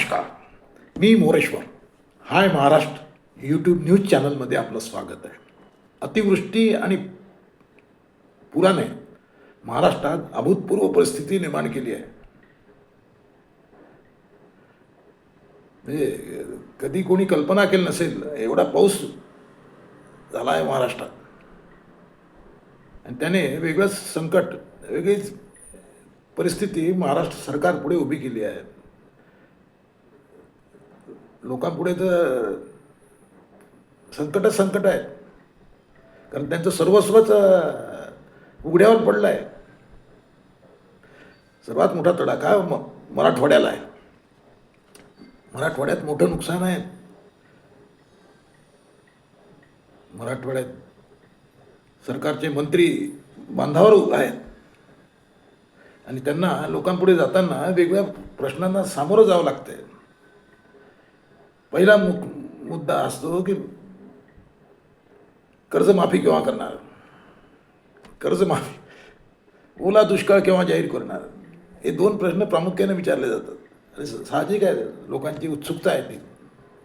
नमस्कार. मी Moreshwar. Hi Maharashtra YouTube news चॅनलमध्ये आपलं स्वागत आहे. अतिवृष्टी आणि पुराने महाराष्ट्रात अभूतपूर्व परिस्थिती निर्माण केली आहे. म्हणजे कधी कोणी कल्पना केली नसेल एवढा पाऊस झाला आहे महाराष्ट्रात. आणि त्याने वेगळंच संकट वेगळीच परिस्थिती महाराष्ट्र सरकार पुढे उभी केली आहे. लोकांपुढे तर संकटच संकट आहे कारण त्यांचं सर्वस्वच उघड्यावर पडलं आहे सर्वात मोठा तडाखा म मराठवाड्याला आहे. मराठवाड्यात मोठं नुकसान आहे. मराठवाड्यात सरकारचे मंत्री बांधावर आहेत. आणि त्यांना लोकांपुढे जाताना वेगवेगळ्या प्रश्नांना सामोरं जावं लागतंय. पहिला मु मुद्दा असतो की कर्जमाफी केव्हा करणार? कर्जमाफी ओला दुष्काळ केव्हा जाहीर करणार? हे दोन प्रश्न प्रामुख्याने विचारले जातात. आणि साहजिक आहे. लोकांची उत्सुकता आहे ती.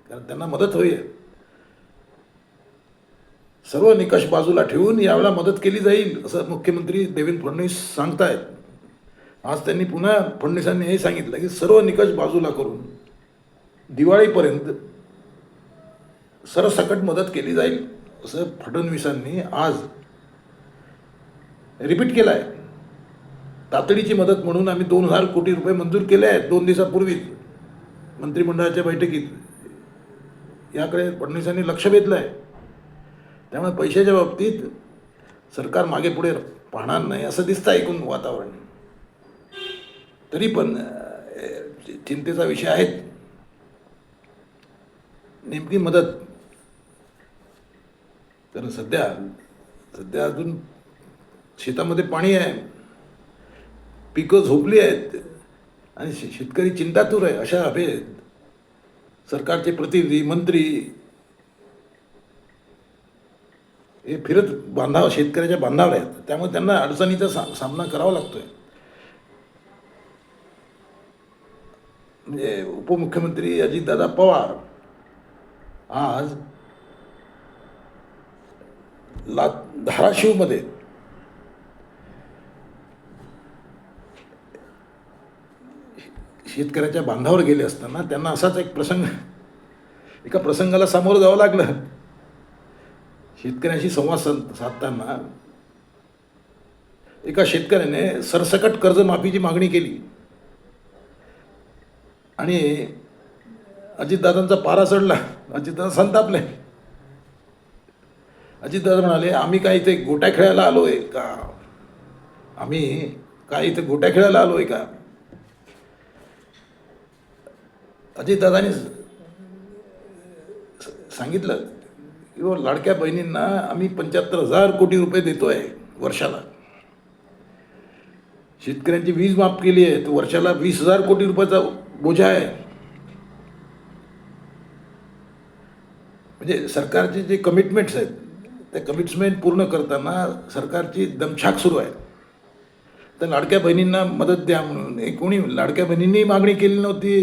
कारण त्यांना मदत होईल सर्व निकष बाजूला ठेवून यावेळेला मदत केली जाईल असं मुख्यमंत्री देवेंद्र फडणवीस सांगतायत. आज त्यांनी पुन्हा फडणवीसांनी हे सांगितलं की सर्व निकष बाजूला करून दिवाळीपर्यंत सरसकट मदत केली जाईल असं फडणवीसांनी आज रिपीट केलं आहे तातडीची मदत म्हणून आम्ही दोन हजार कोटी रुपये मंजूर केले आहेत दोन दिवसापूर्वीच मंत्रिमंडळाच्या बैठकीत. याकडे फडणवीसांनी लक्ष वेधलं आहे त्यामुळे पैशाच्या बाबतीत सरकार मागे पुढे पाहणार नाही असं दिसतं ऐकून वातावरण. तरी पण चिंतेचा विषय आहेत. नेमकी मदत. कारण सध्या सध्या अजून शेतामध्ये पाणी आहे. पिकं झोपली आहेत. आणि शे- शेतकरी चिंतातूर आहे अशा हवेत सरकारचे प्रतिनिधी मंत्री हे फिरत बांधाव शेतकऱ्याच्या बांधावर आहेत. त्यामुळे त्यांना अडचणीचा सा सामना करावा लागतोय. म्हणजे उपमुख्यमंत्री अजितदादा पवार आज ला धाराशिवमध्ये शेतकऱ्याच्या बांधावर गेले असताना त्यांना असाच एक प्रसंग एका प्रसंगाला सामोरं जावं लागलं. शेतकऱ्यांशी संवाद साध साधताना एका शेतकऱ्याने सरसकट कर्जमाफीची मागणी केली. आणि अजितदादांचा पारा चढला अजितदादा संतापले. अजितदादा म्हणाले आम्ही काय इथे गोट्या खेळायला आलो आहे का? आम्ही काय इथे गोट्या खेळायला आलो आहे का? अजितदादांनी सांगितलं की लाडक्या बहिणींना आम्ही पंच्याहत्तर हजार कोटी रुपये देतो आहे वर्षाला. शेतकऱ्यांची वीज माफ केली आहे तर वर्षाला वीस हजार कोटी रुपयाचा बोजा आहे. म्हणजे सरकारचे जे कमिटमेंट्स आहेत त्या कमिटमेंट पूर्ण करताना सरकारची दमछाक सुरू आहे. तर लाडक्या बहिणींना मदत द्या म्हणून. कोणी लाडक्या बहिणींनी मागणी केली नव्हती.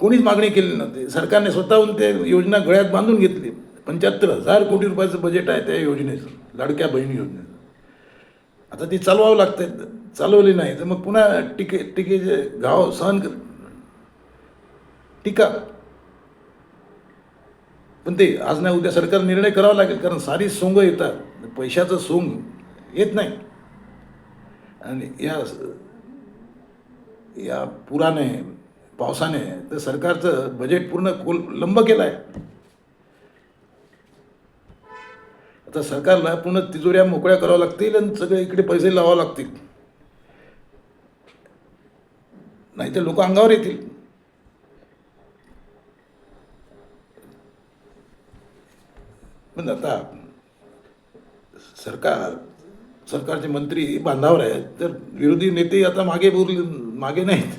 कोणीच मागणी केली नव्हती. सरकारने स्वतःहून ते योजना गळ्यात बांधून घेतली. पंच्याहत्तर हजार कोटी रुपयाचं बजेट आहे त्या योजनेचं लाडक्या बहिणी योजनेचं. आता ती चालवावं लागते चालवली नाही तर मग पुन्हा टिके टिकेचे गाव सहन कर. टीका. पण ते आज नाही उद्या सरकार निर्णय करावा लागेल कारण सारी सोंग येतात. पैशाचं सोंग येत नाही. आणि या या पुराने पावसाने तर सरकारचं बजेट पूर्ण कोल लंब केलं आहे आता सरकारला पूर्ण तिजोऱ्या मोकळ्या कराव्या लागतील आणि सगळे इकडे पैसे लावावे लागतील. नाही तर लोक अंगावर येतील. पण आता सरकार सरकारचे मंत्री बांधावर आहेत तर विरोधी नेते आता मागे बोलले मागे नाहीत.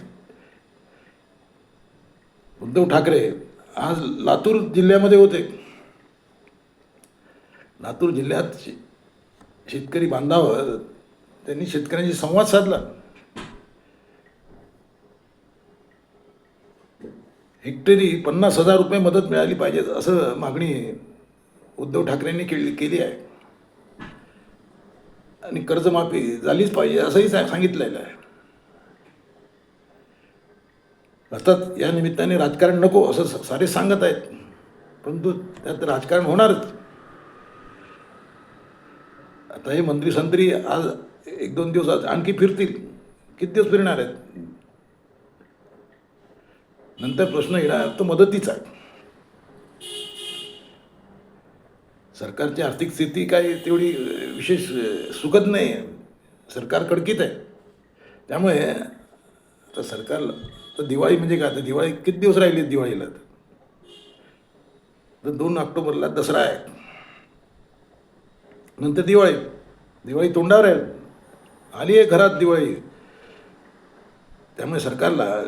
उद्धव ठाकरे आज लातूर जिल्ह्यामध्ये होते. लातूर जिल्ह्यात शे- शेतकरी बांधावर त्यांनी शेतकऱ्यांशी संवाद साधला. हेक्टरी पन्नास हजार रुपये मदत मिळाली पाहिजे असं मागणी उद्धव ठाकरेंनी केली केली आहे. आणि कर्जमाफी झालीच पाहिजे असंही सा- सांगितलेलं आहे. अर्थात या निमित्ताने राजकारण नको असं सारे सांगत आहेत. परंतु त्यात राजकारण होणारच. आता हे मंत्री संत्री आज एक दोन दिवस आज आणखी फिरतील. किती दिवस फिरणार आहेत? नंतर प्रश्न येणार तो मदतीचा आहे. सरकारची आर्थिक स्थिती काय तेवढी विशेष सुखद नाही आहे. सरकार कडकीत आहे. त्यामुळे आता सरकारला तर दिवाळी म्हणजे काय? आता दिवाळी किती दिवस राहिली दिवाळीला? तर दोन ऑक्टोबरला दसरा आहे. नंतर दिवाळी. दिवाळी तोंडावर आहे. आली आहे घरात दिवाळी. त्यामुळे सरकारला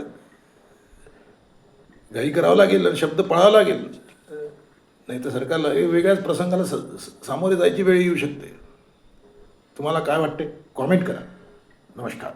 घाई करावं लागेल आणि शब्द पाळावा लागेल. नाही तर सरकारला हे वेगळ्याच प्रसंगाला स स- सामोरे जायची वेळ येऊ शकते. तुम्हाला काय वाटते? कॉमेंट करा. नमस्कार.